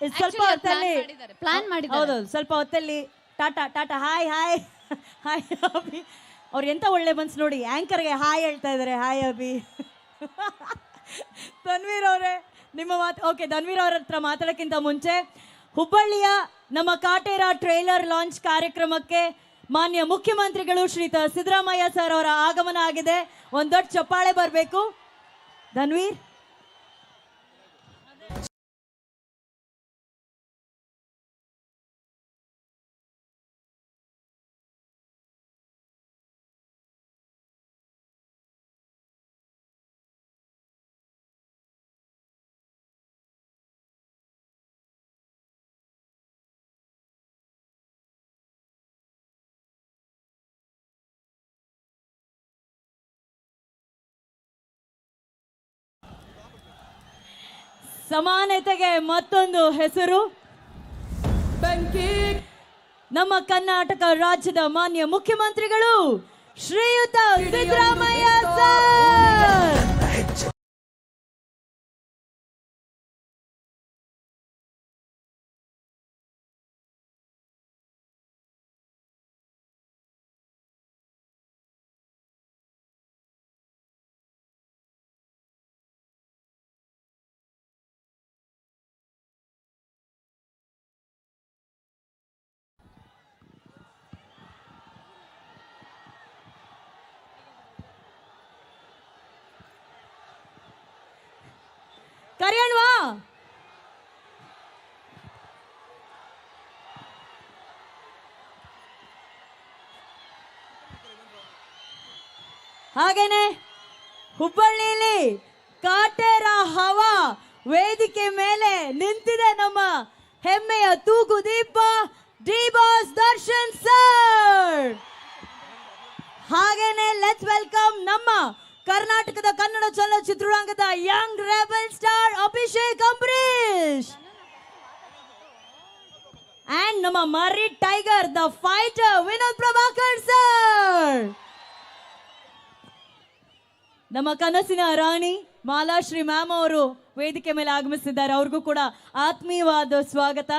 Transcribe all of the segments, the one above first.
ಸ್ವಲ್ಪ ಹೊತ್ತಲ್ಲಿ ಪ್ಲಾನ್ ಮಾಡಿ ಹೌದು ಸ್ವಲ್ಪ ಹೊತ್ತಲ್ಲಿ tata tata hi hi hi Abhi. ಅವ್ರು ಎಂತ ಒಳ್ಳೆ ಮನ್ಸು ನೋಡಿ ಆ್ಯಂಕರ್ಗೆ ಹಾಯ್ ಹೇಳ್ತಾ ಇದ್ದಾರೆ ಹಾಯ್ ಅಭಿ. ತನ್ವೀರ್ ಅವರೇ ನಿಮ್ಮ ಮಾತು ಓಕೆ ತನ್ವೀರ್ ಅವ್ರ ಹತ್ರ ಮಾತಾಡೋಕ್ಕಿಂತ ಮುಂಚೆ ಹುಬ್ಬಳ್ಳಿಯ ನಮ್ಮ ಕಾಟೇರ ಟ್ರೇಲರ್ ಲಾಂಚ್ ಕಾರ್ಯಕ್ರಮಕ್ಕೆ ಮಾನ್ಯ ಮುಖ್ಯಮಂತ್ರಿಗಳು ಶ್ರೀ ಸಿದ್ದರಾಮಯ್ಯ ಸರ್ ಅವರ ಆಗಮನ ಆಗಿದೆ. ಒಂದೊಡ್ಡ ದೊಡ್ಡ ಚಪ್ಪಾಳೆ ಬರಬೇಕು. ಧನ್ವೀರ್ ಸಮಾನತೆಗೆ ಮತ್ತೊಂದು ಹೆಸರು? ನಮ್ಮ ಕರ್ನಾಟಕ ರಾಜ್ಯದ ಮಾನ್ಯ ಮುಖ್ಯಮಂತ್ರಿಗಳು ಶ್ರೀಯುತ ಸಿದ್ದರಾಮಯ್ಯ ಸರ್! ಹಾಗೇನೆ ಹುಬ್ಬಳ್ಳಿಯಲ್ಲಿ ಕಾಟೇರ ಹವಾ ವೇದಿಕೆ ಮೇಲೆ ನಿಂತಿದೆ ನಮ್ಮ ಹೆಮ್ಮೆಯ ತೂಗು ದೀಪ ಡಿ ಬಾಸ್ ದರ್ಶನ್ ಸರ್! ಹಾಗೇನೆ ಲೆಟ್ಸ್ ವೆಲ್ಕಮ್ ನಮ್ಮ ಕರ್ನಾಟಕದ Kannada ಚಲನಚಿತ್ರರಂಗದ young rebel star Abhishek Ambareesh and ನಮ್ಮ ಮರಿ tiger the fighter Vinod Prabhakar sir ನಮ್ಮ ಕನಸಿನ ರಾಣಿ ಮಾಲಾಶ್ರೀ ಮ್ಯಾಮ್ ಅವರು ವೇದಿಕೆ ಮೇಲೆ ಆಗಮಿಸಿದ್ದಾರೆ. ಅವ್ರಿಗೂ ಕೂಡ ಆತ್ಮೀಯವಾದ ಸ್ವಾಗತ.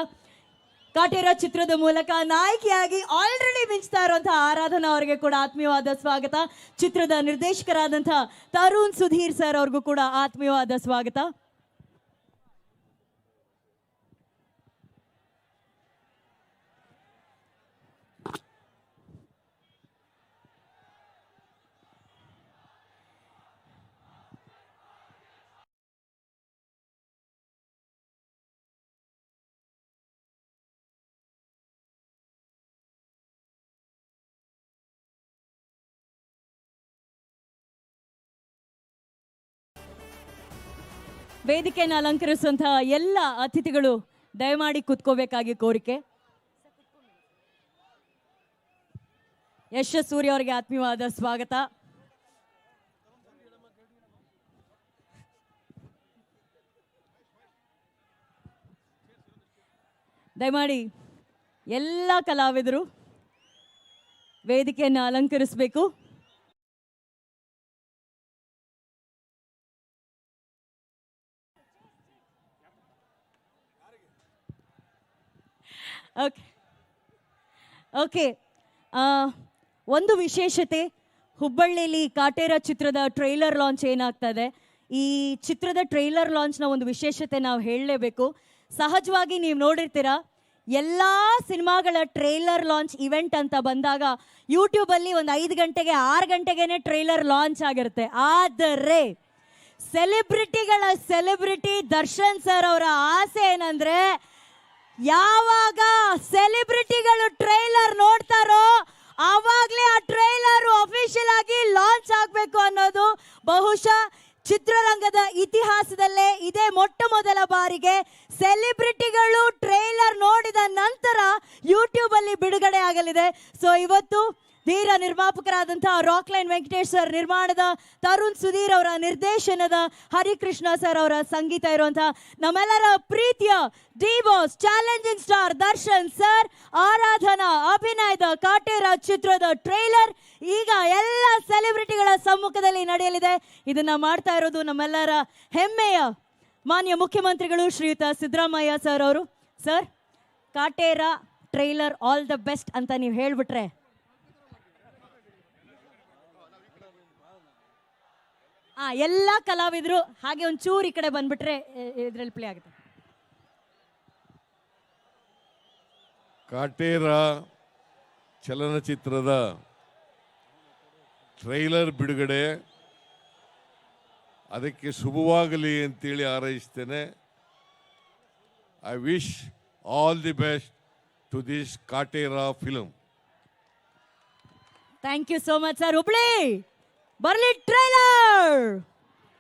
ಕಾಟೇರ ಚಿತ್ರದ ಮೂಲಕ ನಾಯಕಿಯಾಗಿ ಆಲ್ರೆಡಿ ಮಿಂಚ್ತಾ ಇರುವಂತಹ ಆರಾಧನಾ ಅವರಿಗೆ ಕೂಡ ಆತ್ಮೀಯವಾದ ಸ್ವಾಗತ. ಚಿತ್ರದ ನಿರ್ದೇಶಕರಾದಂತಹ ತರುಣ್ ಸುಧೀರ್ ಸರ್ ಅವ್ರಿಗೂ ಕೂಡ ಆತ್ಮೀಯವಾದ ಸ್ವಾಗತ. ವೇದಿಕೆಯನ್ನು ಅಲಂಕರಿಸುವಂತಹ ಎಲ್ಲ ಅತಿಥಿಗಳು ದಯಮಾಡಿ ಕೂತ್ಕೋಬೇಕಾಗಿ ಕೋರಿಕೆ. ಯಶ ಸೂರ್ಯ ಅವರಿಗೆ ಆತ್ಮೀಯವಾದ ಸ್ವಾಗತ. ದಯಮಾಡಿ ಎಲ್ಲ ಕಲಾವಿದರು ವೇದಿಕೆಯನ್ನು ಅಲಂಕರಿಸಬೇಕು. ಓಕೆ ಓಕೆ ಒಂದು ವಿಶೇಷತೆ ಹುಬ್ಬಳ್ಳಿಯಲ್ಲಿ ಕಾಟೇರ ಚಿತ್ರದ ಟ್ರೈಲರ್ ಲಾಂಚ್ ಏನಾಗ್ತದೆ? ಈ ಚಿತ್ರದ ಟ್ರೈಲರ್ ಲಾಂಚ್ನ ಒಂದು ವಿಶೇಷತೆ ನಾವು ಹೇಳಲೇಬೇಕು. ಸಹಜವಾಗಿ ನೀವು ನೋಡಿರ್ತೀರಾ, ಎಲ್ಲ ಸಿನಿಮಾಗಳ ಟ್ರೈಲರ್ ಲಾಂಚ್ ಇವೆಂಟ್ ಅಂತ ಬಂದಾಗ ಯೂಟ್ಯೂಬಲ್ಲಿ ಒಂದು ಐದು ಗಂಟೆಗೆ, ಆರು ಗಂಟೆಗೇನೆ ಟ್ರೈಲರ್ ಲಾಂಚ್ ಆಗಿರುತ್ತೆ. ಆದರೆ, ಸೆಲೆಬ್ರಿಟಿಗಳ ಸೆಲೆಬ್ರಿಟಿ ದರ್ಶನ್ ಸರ್ ಅವರ ಆಸೆ ಏನಂದ್ರೆ ಯಾವಾಗ ಸೆಲೆಬ್ರಿಟಿಗಳು ಟ್ರೈಲರ್ ನೋಡ್ತಾರೋ ಆವಾಗಲೇ ಆ ಟ್ರೈಲರ್ ಅಫಿಷಿಯಲ್ ಆಗಿ ಲಾಂಚ್ ಆಗಬೇಕು ಅನ್ನೋದು ಬಹುಶಃ ಚಿತ್ರರಂಗದ ಇತಿಹಾಸದಲ್ಲೇ ಇದೇ ಮೊಟ್ಟ ಮೊದಲ ಬಾರಿಗೆ ಸೆಲೆಬ್ರಿಟಿಗಳು ಟ್ರೈಲರ್ ನೋಡಿದ ನಂತರ ಯೂಟ್ಯೂಬಲ್ಲಿ ಬಿಡುಗಡೆ ಆಗಲಿದೆ. ಸೊ ಇವತ್ತು ಧೀರ ನಿರ್ಮಾಪಕರಾದಂತಹ ರಾಕ್ಲೈನ್ ವೆಂಕಟೇಶ್ ಸರ್, ನಿರ್ಮಾಣದ ತರುಣ್ ಸುಧೀರ್ ಅವರ ನಿರ್ದೇಶನದ ಹರಿಕೃಷ್ಣ ಸರ್ ಅವರ ಸಂಗೀತ ಇರುವಂತಹ ನಮ್ಮೆಲ್ಲರ ಪ್ರೀತಿಯ D boss challenging star Darshan sir, Aradhana, ಅಭಿನಯದ ಕಾಟೇರ ಚಿತ್ರದ ಟ್ರೈಲರ್ ಈಗ ಎಲ್ಲ ಸೆಲೆಬ್ರಿಟಿಗಳ ಸಮ್ಮುಖದಲ್ಲಿ ನಡೆಯಲಿದೆ. ಇದನ್ನ ಮಾಡ್ತಾ ಇರೋದು ನಮ್ಮೆಲ್ಲರ ಹೆಮ್ಮೆಯ ಮಾನ್ಯ ಮುಖ್ಯಮಂತ್ರಿಗಳು ಶ್ರೀಯುತ ಸಿದ್ದರಾಮಯ್ಯ ಸರ್ ಅವರು. Sir, Kaatera trailer all the best ಅಂತ ನೀವು ಹೇಳ್ಬಿಟ್ರೆ ಆ ಎಲ್ಲ ಕಲಾವಿದರು ಹಾಗೆ ಒಂಚೂರು ಈ ಕಡೆ ಬಂದ್ಬಿಟ್ರೆ ಇದ್ರಲ್ಲಿ ಪ್ಲೇ ಆಗುತ್ತೆ. ಕಾಟೇರ ಚಲನಚಿತ್ರದ ಟ್ರೈಲರ್ ಬಿಡುಗಡೆ. ಅದಕ್ಕೆ ಶುಭವಾಗಲಿ ಅಂತೇಳಿ ಹಾರೈಸ್ತೇನೆ. I wish all the best to this Kaatera film thank you so much sir Hubli ಬರ್ಲಿ ಟ್ರೈಲರ್